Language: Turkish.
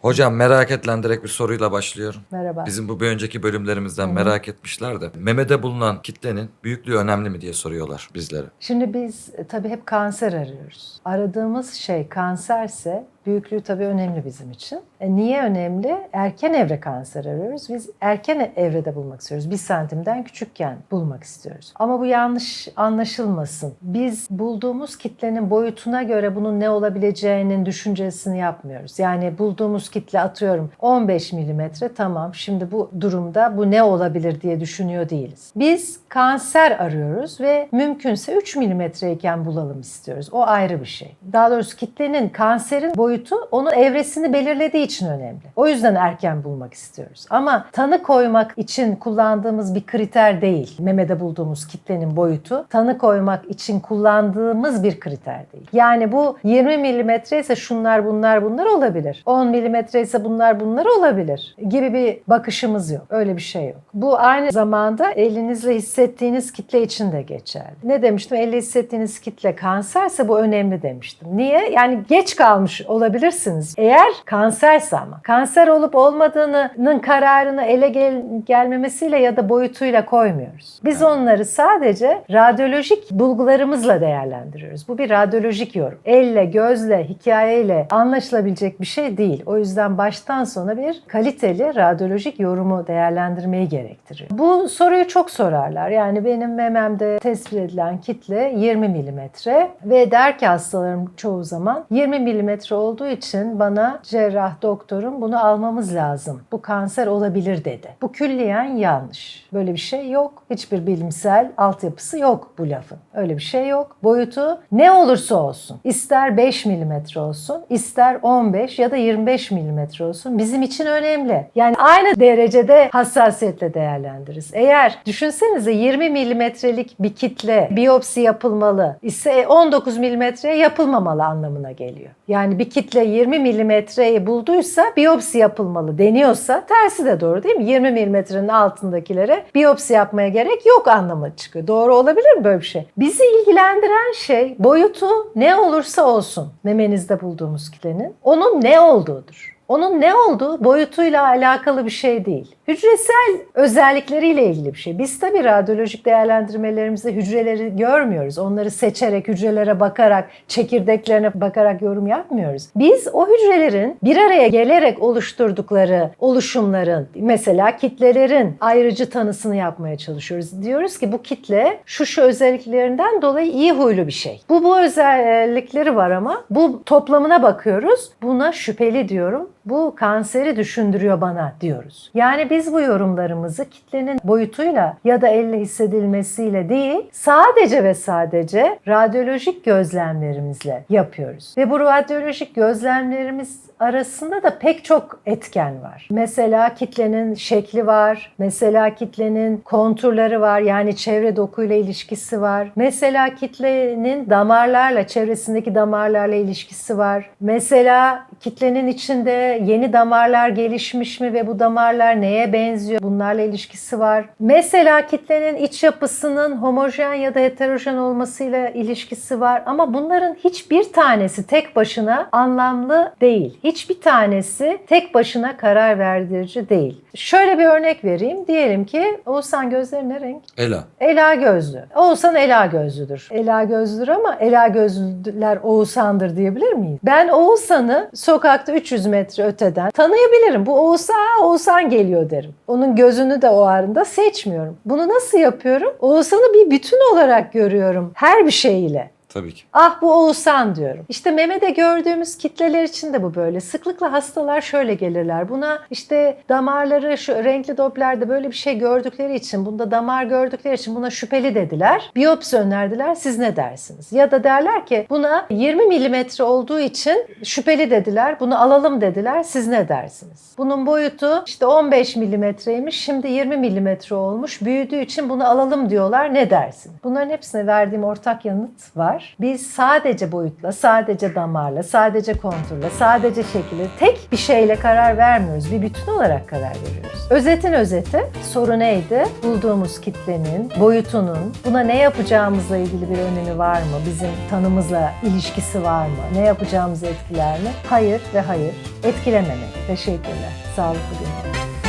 Hocam merak edilen direkt bir soruyla başlıyorum. Merhaba. Bizim bu bir önceki bölümlerimizden merak etmişler de memede bulunan kitlenin büyüklüğü önemli mi diye soruyorlar bizlere. Şimdi biz e, tabii hep kanser arıyoruz. Aradığımız şey kanserse büyüklüğü tabii önemli bizim için. E, niye önemli? Erken evre kanser arıyoruz. Biz erken evrede bulmak istiyoruz. Bir santimden küçükken bulmak istiyoruz. Ama bu yanlış anlaşılmasın. Biz bulduğumuz kitlenin boyutuna göre bunun ne olabileceğinin düşüncesini yapmıyoruz. Yani bulduğumuz kitle atıyorum 15 milimetre tamam şimdi bu durumda bu ne olabilir diye düşünüyor değiliz. Biz kanser arıyoruz ve mümkünse 3 milimetreyken bulalım istiyoruz. O ayrı bir şey. Daha doğrusu kitlenin kanserin boyutu onun evresini belirlediği için önemli. O yüzden erken bulmak istiyoruz. Ama tanı koymak için kullandığımız bir kriter değil. Memede bulduğumuz kitlenin boyutu tanı koymak için kullandığımız bir kriter değil. Yani bu 20 milimetre ise şunlar bunlar bunlar olabilir. 10 milimetre ise bunlar bunlar olabilir gibi bir bakışımız yok. Öyle bir şey yok. Bu aynı zamanda elinizle hissettiğiniz kitle için de geçerli. Ne demiştim? Elle hissettiğiniz kitle kanserse bu önemli demiştim. Niye? Yani geç kalmış olabilirsiniz. Eğer kanserse ama. Kanser olup olmadığının kararını ele gel- gelmemesiyle ya da boyutuyla koymuyoruz. Biz onları sadece radyolojik bulgularımızla değerlendiriyoruz. Bu bir radyolojik yorum. Elle, gözle, hikayeyle anlaşılabilecek bir şey değil. O yüzden baştan sona bir kaliteli radyolojik yorumu değerlendirmeyi gerektiriyor. Bu soruyu çok sorarlar. Yani benim mememde tespit edilen kitle 20 milimetre ve der ki hastalarım çoğu zaman 20 milimetre olduğu için bana cerrah doktorum bunu almamız lazım. Bu kanser olabilir dedi. Bu külliyen yanlış. Böyle bir şey yok. Hiçbir bilimsel altyapısı yok bu lafın. Öyle bir şey yok. Boyutu ne olursa olsun. İster 5 milimetre olsun, ister 15 ya da 25 milimetre olsun. Bizim için önemli. Yani aynı derecede hassasiyetle değerlendiririz. Eğer düşünsenize 20 milimetrelik bir kitle biyopsi yapılmalı ise 19 milimetreye yapılmamalı anlamına geliyor. Yani bir kitle 20 milimetreyi bulduysa biyopsi yapılmalı deniyorsa tersi de doğru değil mi? 20 milimetrenin altındakilere biyopsi yapmaya gerek yok anlamı çıkıyor. Doğru olabilir mi böyle bir şey? Bizi ilgilendiren şey boyutu ne olursa olsun memenizde bulduğumuz kitlenin onun ne olduğudur. Onun ne olduğu boyutuyla alakalı bir şey değil. Hücresel özellikleriyle ilgili bir şey. Biz tabii radyolojik değerlendirmelerimizde hücreleri görmüyoruz. Onları seçerek, hücrelere bakarak, çekirdeklerine bakarak yorum yapmıyoruz. Biz o hücrelerin bir araya gelerek oluşturdukları oluşumların, mesela kitlelerin ayrıcı tanısını yapmaya çalışıyoruz. Diyoruz ki bu kitle şu şu özelliklerinden dolayı iyi huylu bir şey. Bu bu özellikleri var ama bu toplamına bakıyoruz. Buna şüpheli diyorum. Bu kanseri düşündürüyor bana diyoruz. Yani biz bu yorumlarımızı kitlenin boyutuyla ya da elle hissedilmesiyle değil, sadece ve sadece radyolojik gözlemlerimizle yapıyoruz. Ve bu radyolojik gözlemlerimiz arasında da pek çok etken var. Mesela kitlenin şekli var, mesela kitlenin konturları var, yani çevre dokuyla ilişkisi var. Mesela kitlenin damarlarla, çevresindeki damarlarla ilişkisi var. Mesela kitlenin içinde yeni damarlar gelişmiş mi ve bu damarlar neye benziyor? Bunlarla ilişkisi var. Mesela kitlenin iç yapısının homojen ya da heterojen olmasıyla ilişkisi var. Ama bunların hiçbir tanesi tek başına anlamlı değil. Hiçbir tanesi tek başına karar verdirici değil. Şöyle bir örnek vereyim. Diyelim ki Oğuzhan gözleri ne renk? Ela. Ela gözlü. Oğuzhan ela gözlüdür. Ela gözlüdür ama ela gözlüler Oğuzhan'dır diyebilir miyiz? Ben Oğuzhan'ı sokakta 300 metre öteden tanıyabilirim. Bu Oğuzhan, Oğuzhan geliyor derim. Onun gözünü de o arında seçmiyorum. Bunu nasıl yapıyorum? Oğuzhan'ı bir bütün olarak görüyorum. Her bir şeyiyle. Tabii ki. Ah bu Oğuzhan diyorum. İşte memede gördüğümüz kitleler için de bu böyle. Sıklıkla hastalar şöyle gelirler. Buna işte damarları şu renkli doplerde böyle bir şey gördükleri için, bunda damar gördükleri için buna şüpheli dediler. Biyopsi önerdiler. Siz ne dersiniz? Ya da derler ki buna 20 milimetre olduğu için şüpheli dediler. Bunu alalım dediler. Siz ne dersiniz? Bunun boyutu işte 15 milimetreymiş. Şimdi 20 milimetre olmuş. Büyüdüğü için bunu alalım diyorlar. Ne dersin? Bunların hepsine verdiğim ortak yanıt var. Var. Biz sadece boyutla, sadece damarla, sadece konturla, sadece şekilde tek bir şeyle karar vermiyoruz. Bir bütün olarak karar veriyoruz. Özetin özeti soru neydi? Bulduğumuz kitlenin, boyutunun, buna ne yapacağımızla ilgili bir önemi var mı? Bizim tanımızla ilişkisi var mı? Ne yapacağımızı etkiler mi? Hayır ve hayır. Etkilememek. Teşekkürler. Sağlıklı günler.